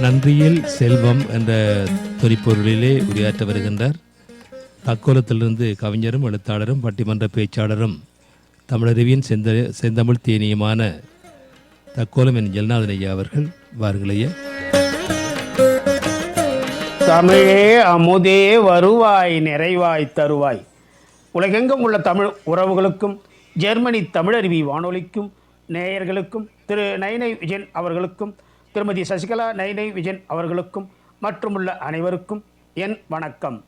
நன்றியில் செல்வம் என்ற துறைப்பொருளிலே உரையாற்ற வருகின்றார். தக்கோலத்திலிருந்து கவிஞரும் எழுத்தாளரும் பட்டிமன்ற பேச்சாளரும் தமிழருவியின் செந்த செந்தமிழ் தேனியுமான தக்கோலம் என் ஜெல்நாதன் ஐயா அவர்கள் வாருங்கள் தமிழே அமுதே வருவாய் நிறைவாய் தருவாய். உலகெங்கும் உள்ள தமிழ் உறவுகளுக்கும் ஜெர்மனி தமிழருவி வானொலிக்கும் நேயர்களுக்கும் திரு நைனை விஜயன் அவர்களுக்கும் திருமதி சசிகலா நைனை விஜயன் அவர்களுக்கும் மற்றும் உள்ள அனைவருக்கும் என் வணக்கம்.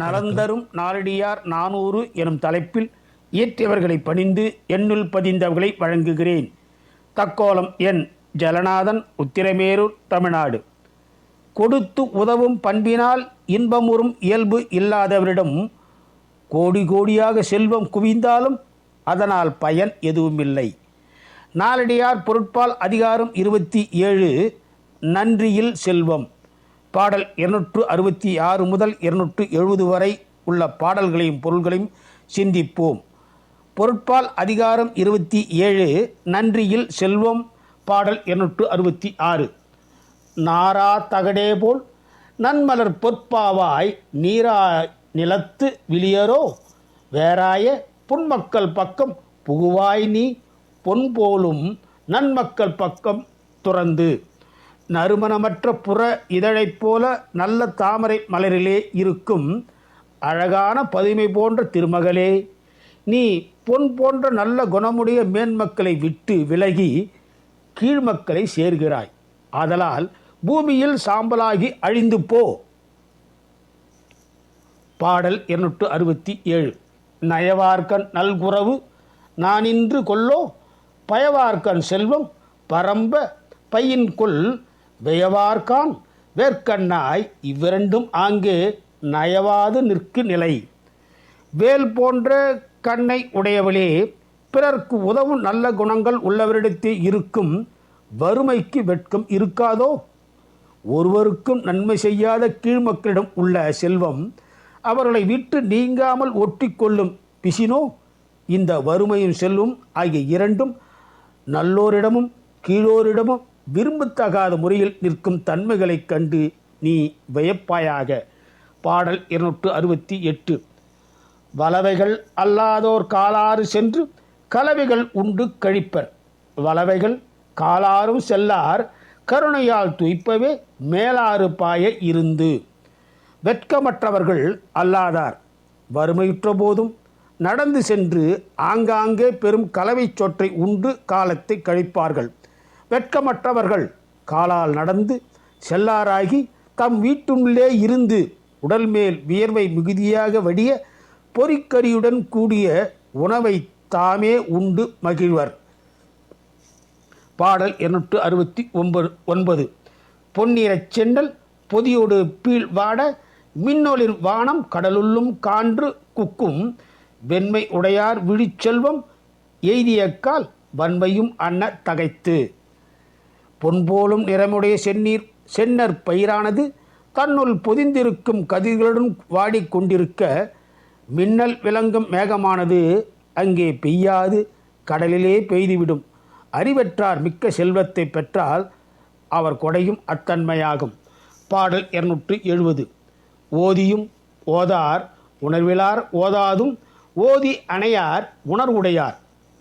நலந்தரும் நாரடியார் நானூறு எனும் தலைப்பில் இயற்றியவர்களை பணிந்து எண்ணுள் பதிந்தவர்களை வழங்குகிறேன். தக்கோலம் என் ஜலநாதன் உத்திரமேரூர் தமிழ்நாடு. கொடுத்து உதவும் பண்பினால் இன்பமுறும் இயல்பு இல்லாதவரிடம் கோடி கோடியாக செல்வம் குவிந்தாலும் அதனால் பயன் எதுவுமில்லை. நாலடியார் பொருட்பால் அதிகாரம் இருபத்தி ஏழு நன்றியில் செல்வம். பாடல் இருநூற்று அறுபத்தி ஆறு முதல் இருநூற்று எழுபது வரை உள்ள பாடல்களையும் பொருள்களையும் சிந்திப்போம். பொருட்பால் அதிகாரம் இருபத்தி ஏழு நன்றியில் செல்வம் பாடல் இருநூற்று அறுபத்தி ஆறு. நாரா தகடே போல் நன்மலர் பொற்பாவாய் நீரா நிலத்து விளியரோ வேறாய புன்மக்கள் பக்கம் புகுவாய் நீ பொன் போலும் நன்மக்கள் பக்கம் துறந்து நறுமணமற்ற புற இதழைப் போல நல்ல தாமரை மலரிலே இருக்கும் அழகான பதுமை போன்ற திருமகளே நீ பொன் போன்ற நல்ல குணமுடைய மேன்மக்களை விட்டு விலகி கீழ்மக்களை சேர்கிறாய். ஆதலால் பூமியில் சாம்பலாகி அழிந்து போ. பாடல் இருநூற்று அறுபத்தி ஏழு. நயவார்க்கன் நல்குறவு நான் இன்று கொல்லோ பயவார்க்கன் செல்வம் பரம்ப பையின் கொள் வெயவார்கான் வேர்க்கண்ணாய் இவ்விரண்டும் அங்கு நயவாது நிற்கு நிலை. வேல் போன்ற கண்ணை உடையவளே பிறர்க்கு உதவும் நல்ல குணங்கள் உள்ளவரிடத்தே இருக்கும் வறுமைக்கு வெட்கம் இருக்காதோ? ஒருவருக்கும் நன்மை செய்யாத கீழ்மக்களிடம் உள்ள செல்வம் அவர்களை விட்டு நீங்காமல் ஒட்டி கொள்ளும் பிசினோ இந்த வறுமையும் செல்வம் ஆகிய இரண்டும் நல்லோரிடமும் கீழோரிடமும் விரும்பத்தகாத முறையில் நிற்கும் தன்மைகளைக் கண்டு நீ வியப்பாயாக. பாடல் இருநூற்று அறுபத்தி எட்டு. வலவைகள் அல்லாதோர் காலாறு சென்று கலவைகள் உண்டு கழிப்பர். வலவைகள் காலாரும் செல்லார் கருணையால் துய்ப்பவே மேலாறு பாய இருந்து. வெட்கமற்றவர்கள் அல்லாதார். வறுமையுற்ற போதும் நடந்து சென்று ஆங்காங்கே பெரும் கலவை சொற்றை உண்டு காலத்தை கழிப்பார்கள். வெட்கமற்றவர்கள் காலால் நடந்து செல்லாராகி தம் வீட்டுள்ளே இருந்து உடல் மேல் வியர்வை மிகுதியாக வடிய பொறிக்கரியுடன் கூடிய உணவை தாமே உண்டு மகிழ்வர். பாடல் இருநூற்று அறுபத்தி ஒன்பது ஒன்பது. பொன்னிறச் செண்டல் பொதியோடு பீழ் வாட மின்னொளிர் வானம் கடலுள்ளும் கான்று குக்கும் வெண்மை உடையார் விழிச்செல்வம் எய்தியக்கால் வன்மையும் அன்ன தகைத்து. பொன்போலும் நிறமுடைய செந்நீர் சென்னர் பயிரானது தன்னுள் பொதிந்திருக்கும் கதிர்களுடன் வாடிக்கொண்டிருக்க மின்னல் விளங்கும் மேகமானது அங்கே பெய்யாது கடலிலே பெய்துவிடும். அறிவற்றார் மிக்க செல்வத்தை பெற்றால் அவர் கொடையும் அத்தன்மையாகும். பாடல் இருநூற்று எழுபது. ஓதியும் ஓதார் உணர்விலார் ஓதாதும் ஓதி அணையார் உணர்வுடையார்.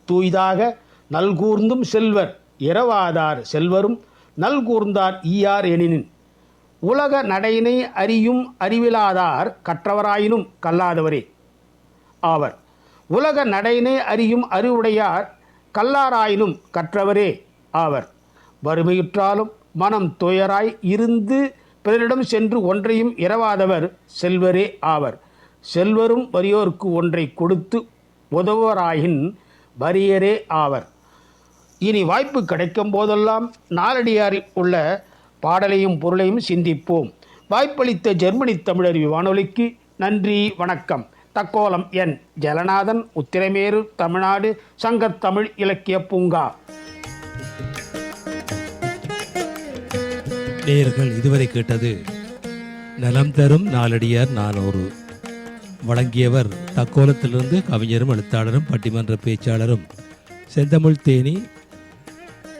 தூய்தாக நல்கூர்ந்தும் செல்வர் இரவாதார் செல்வரும் நல்கூர்ந்தார் ஈயார் எனினின். உலக நடையினை அறியும் அறிவிலாதார் கற்றவராயினும் கல்லாதவரே. ஆவர். உலக நடையினை அறியும் அறிவுடையார் கல்லாராயினும் கற்றவரே. ஆவர். வறுமையுற்றாலும் மனம் துயராய் இருந்து பிறரிடம் சென்று ஒன்றையும் இரவாதவர் செல்வரே ஆவர். செல்வரும் வறியோர்க்கு ஒன்றை கொடுத்து உதவுவராயின் வறியரே ஆவர். இனி வாய்ப்பு கிடைக்கும் போதெல்லாம் நாலடியாரில் உள்ள பாடலையும் பொருளையும் சிந்திப்போம். வாய்ப்பளித்த ஜெர்மனி தமிழறிவு வானொலிக்கு நன்றி வணக்கம். தக்கோலம் என். ஜலநாதன் உத்திரமேரு தமிழ்நாடு சங்கத்தமிழ் இலக்கிய பூங்கா. நேயர்கள் இதுவரை கேட்டது நலம் தரும் நாலடியார் நானூறு. வழங்கியவர் தக்கோலத்திலிருந்து கவிஞரும் எழுத்தாளரும் பட்டிமன்ற பேச்சாளரும் செந்தமிழ் தேனி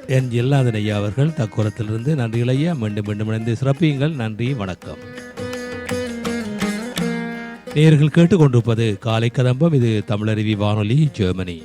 என் எல்லாதன் ஐயா அவர்கள் தக்கோலத்திலிருந்து. நன்றிகள் ஐயா. மீண்டும் மீண்டும் இணைந்து சிறப்பியுங்கள். நன்றி வணக்கம். நேர்கள் கேட்டுக்கொண்டிருப்பது காலை கதம்பம். இது தமிழருவி வானொலி ஜெர்மனி.